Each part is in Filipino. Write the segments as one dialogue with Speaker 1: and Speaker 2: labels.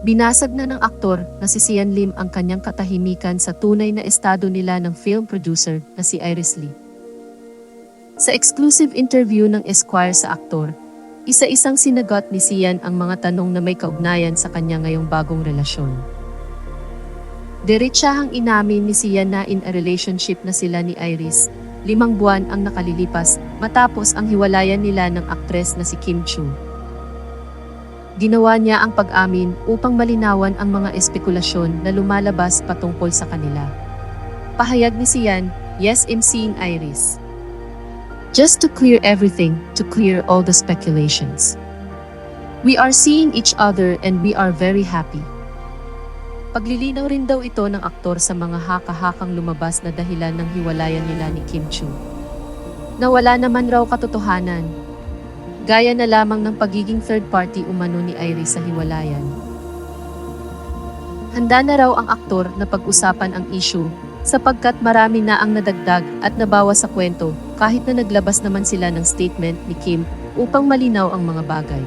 Speaker 1: Binasag na ng aktor na si Sian Lim ang kanyang katahimikan sa tunay na estado nila ng film producer na si Iris Lee. Sa exclusive interview ng Esquire sa aktor, isa-isang sinagot ni Sian ang mga tanong na may kaugnayan sa kanya ngayong bagong relasyon. Diretsahang inamin ni Sian na in a relationship na sila ni Iris, limang buwan ang nakalilipas matapos ang hiwalayan nila ng aktres na si Kim Chu. Ginawa niya ang pag-amin upang malinawan ang mga espekulasyon na lumalabas patungkol sa kanila. Pahayag ni Sian, yes I'm seeing Iris. Just to clear everything, to clear all the speculations. We are seeing each other and we are very happy. Paglilinaw rin daw ito ng aktor sa mga haka-hakang lumabas na dahilan ng hiwalayan nila ni Kim Chu. Na wala naman raw katotohanan. Gaya na lamang ng pagiging third party umano ni Iris sa hiwalayan. Handa na raw ang aktor na pag-usapan ang issue sapagkat marami na ang nadagdag at nabawas sa kwento kahit na naglabas naman sila ng statement ni Kim upang malinaw ang mga bagay.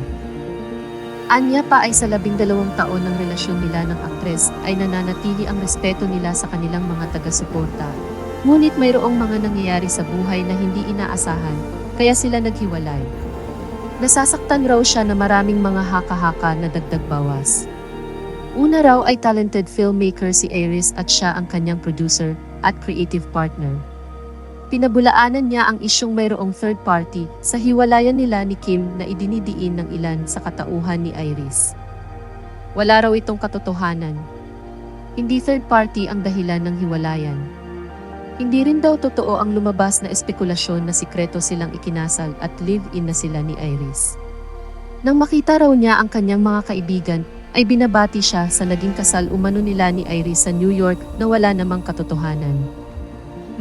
Speaker 1: Anya pa ay sa labing dalawang taon ng relasyon nila ng aktres ay nananatili ang respeto nila sa kanilang mga taga-suporta. Ngunit mayroong mga nangyayari sa buhay na hindi inaasahan, kaya sila naghiwalay. Nasasaktan raw siya na maraming mga haka-haka na dagdag bawas. Una raw ay talented filmmaker si Iris at siya ang kanyang producer at creative partner. Pinabulaanan niya ang isyong mayroong third party sa hiwalayan nila ni Kim na idinidiin ng ilan sa katauhan ni Iris. Wala raw itong katotohanan. Hindi third party ang dahilan ng hiwalayan. Hindi rin daw totoo ang lumabas na espekulasyon na sikreto silang ikinasal at live-in na sila ni Iris. Nang makita raw niya ang kanyang mga kaibigan, ay binabati siya sa naging kasal umano nila ni Iris sa New York na wala namang katotohanan.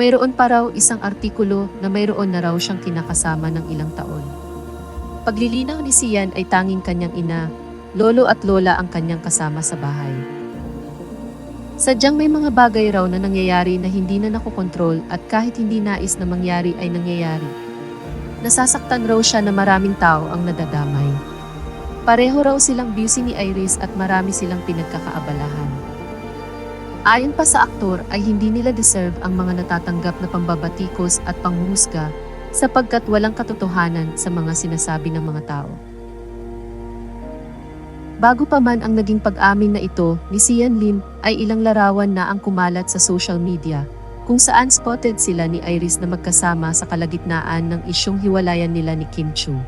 Speaker 1: Mayroon pa raw isang artikulo na mayroon na raw siyang kinakasama ng ilang taon. Paglilinaw ni Sian ay tanging kanyang ina, lolo at lola ang kanyang kasama sa bahay. Sadyang may mga bagay raw na nangyayari na hindi na nakokontrol at kahit hindi nais na mangyari ay nangyayari. Nasasaktan raw siya na maraming tao ang nadadamay. Pareho raw silang busy ni Iris at marami silang pinagkakaabalahan. Ayon pa sa aktor ay hindi nila deserve ang mga natatanggap na pambabatikos at panghuhusga sapagkat walang katotohanan sa mga sinasabi ng mga tao. Bago pa man ang naging pag-amin na ito ni Sian Lim ay ilang larawan na ang kumalat sa social media kung saan spotted sila ni Iris na magkasama sa kalagitnaan ng isyong hiwalayan nila ni Kim Chu.